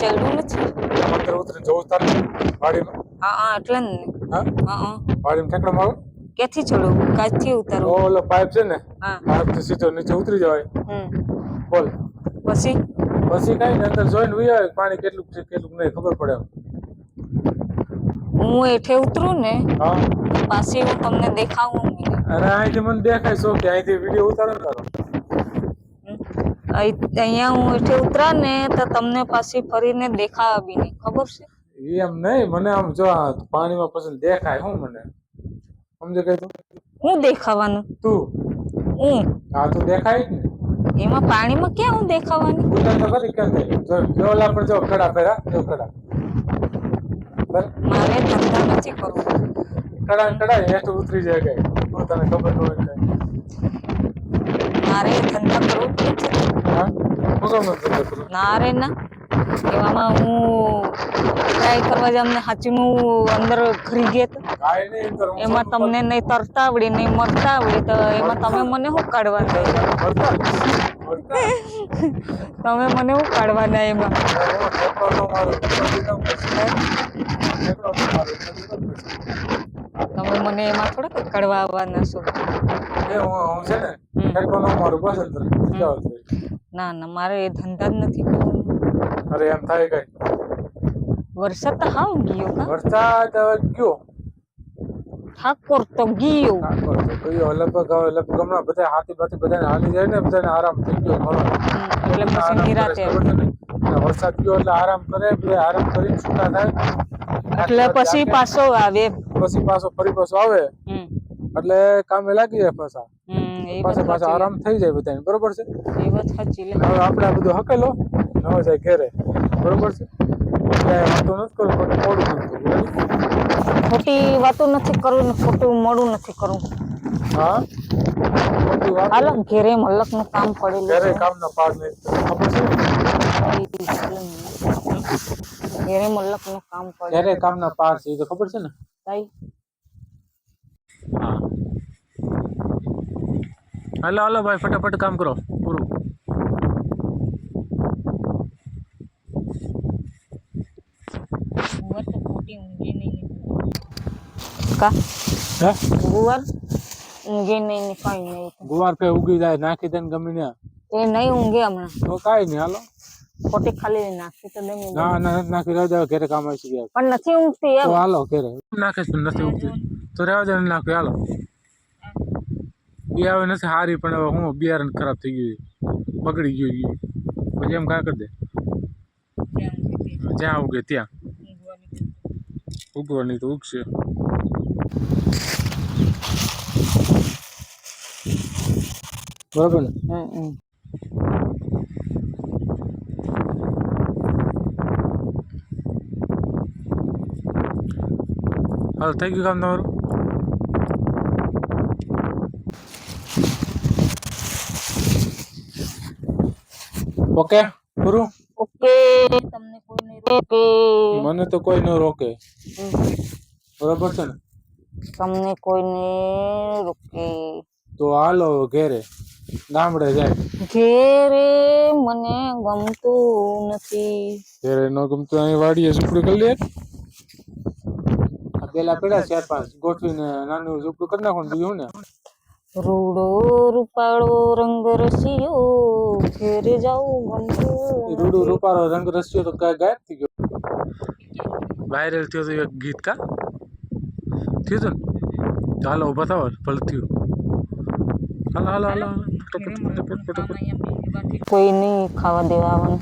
ચડ્યું નથી. અંદર ઉતરીને જવું તારે વાડીમાં? હા હા એટલે ને. હા? હા વાડીમાં ઠેકડો મારો? ક્યાંથી ચડવું કાચથી ઉતારવું ઓલો પાઇપ છે ને? હા. પાઇપથી સીધો નીચે ઉતરી જવાય. હમ. બોલ. પછી? પછી કઈ ને અંદર જોઈને વી આવે. પાણી કેટલું છે કેટલું નહીં ખબર પડે હું એઠે ઉતરું ને હા. પાછી હું તમને દેખાવું. અરે અહીંથી મને દેખાય છો કે અહીંથી વીડિયો ઉતારો તારો. અહીંયા હું એઠે ઉતરા ને તો તમને પાછી ફરીને દેખાવા બી નહીં ખબર છે? એમ નહીં મને આમ જો પાણીમાં પછી દેખાય હું મને? સમજે તું? હું દેખાવાનું? તું? હું? આ તો દેખાય જ ને? એમાં પાણીમાં ક્યાં હું દેખાવાની? ઉતર તો ખરી કે જો જો પર જો કડા ફેરા જો કડા. મારે ધંધા નથી કરવું. કડા કડા હેઠ ઉતરી જાય કઈ. હું તને ખબર ન હોય મારે ધંધા કરવું કરતો કરું? ના એવામાં હું ટ્રાય કરવા જ અમને સાચીનું અંદર ઘરી ગયા તો એમાં તમને નહીં તરતા આવડી નહીં મરતા આવડી તો એમાં તમે મને શું ભરતા તમે મને શું એમાં. ઠેકડો દીધો પછી. તમે મને એમાં થોડાક કાઢવા આવવાના છો. એ હું હું છે ને ઠેકડો ન મારું બસ જાઓ ના ના મારે એ ધંધા જ નથી કરવાનો. અરે એમ થાય કઈ? વરસાદ તો હાવ ગયો કા? વરસાદ ગયો. ઠાકોર તો ગયો. ઠાકોર તો ગયો. લગભગ હવે લગભગ હમણાં બધા હાથી બાથી બધાને હાલી જાય ને બધાને આરામ થઈ ગયો ખરો એટલે પછી નિરાતે વરસાદ ગયો એટલે આરામ કરે બધા આરામ કરીને છૂટા થાય. એટલે પછી પાછો આવે. પછી પાછો ફરી પાછો આવે. એટલે કામે લાગી જાય પાછા. હમ, એ પાછા પાછા આરામ થઈ જાય બધાને બરોબર છે? એ વાત સાચી લે. હવે આપણે આ બધું હકેલો હવે જાય ઘેરે. બરોબર છે? એટલે વાતો નથી કરવું પણ મોડું નથી ખોટી વાતો નથી કરવું ખોટું મોડું નથી કરવું. હા? હાલો ઘેરે મલકનું કામ પડેલું ઘેરે પાડ છે છે. ઘેરે મલકનું કામ પડે ઘેરે કામના પાર છે તો ખબર છે ને? તાઈ હા હાલો હાલો ભાઈ ફટાફટ કામ કરો પૂરું ગુવાર તો ખોટી ઊંઘી નહીં કા હે ગુવાર ઊંઘી નહીં ને કાંઈ નહીં ગુવાર કઈ ઉગી જાય નાખી દે ને ગમે ને એ નહીં ઊંઘે હમણાં તો કાંઈ નહીં હાલો ખોટી ખાલી નાખી તો દે ના ના નથી નાખી રહેવા દે ઘેરે કામ આવી ગયા પણ નથી ઊંઘતી એમ તો હાલો ઘેરે નાખે છે પણ નથી ઉગતી તો રહેવા દે નાખ્યું નાખી હાલો. એ હવે નથી હારી પણ હવે હું બિયારણ ખરાબ થઈ ગયું બગડી ગયું. પછી એમ કા કરી દે. જ્યાં ઉગે ત્યાં. ઉગવાની તો ઉગશે બરાબર ને. હાલ થઈ ગયું કામ તમારું? ઓકે પૂરું ઓકે તમને કોઈ નહીં રોકે. મને તો કોઈ ન રોકે. બરોબર છે ને? તમને કોઈને રોકે. તો હાલો ઘેરે. ગામડે જાય. ઘેરે મને ગમતું નથી. ઘેરે ન ગમતું અહીં વાડીએ ઝૂપડું કરી લે. આ પેલા પેલા ચાર પાંચ. ગોઠવીને નાનું ઝૂપડું કરી નાખો ને બીજું ને. રૂડો રૂપાળો રંગ રસિયો ઘેરે જાઉં ગમતું રૂડું રૂપારો રંગ રસિયો તો ગાય- ગાયબ થઈ ગયો? વાયરલ થયો તો એક ગીત કા? થયું હતું ને? તો હાલો ઊભા થાવ ભલે થયું. હાલો હાલો હાલો હાલો. ફટાફટ ફટાફટ ફટાફટ કોઈ નહીં ખાવા દેવા આવવાનું.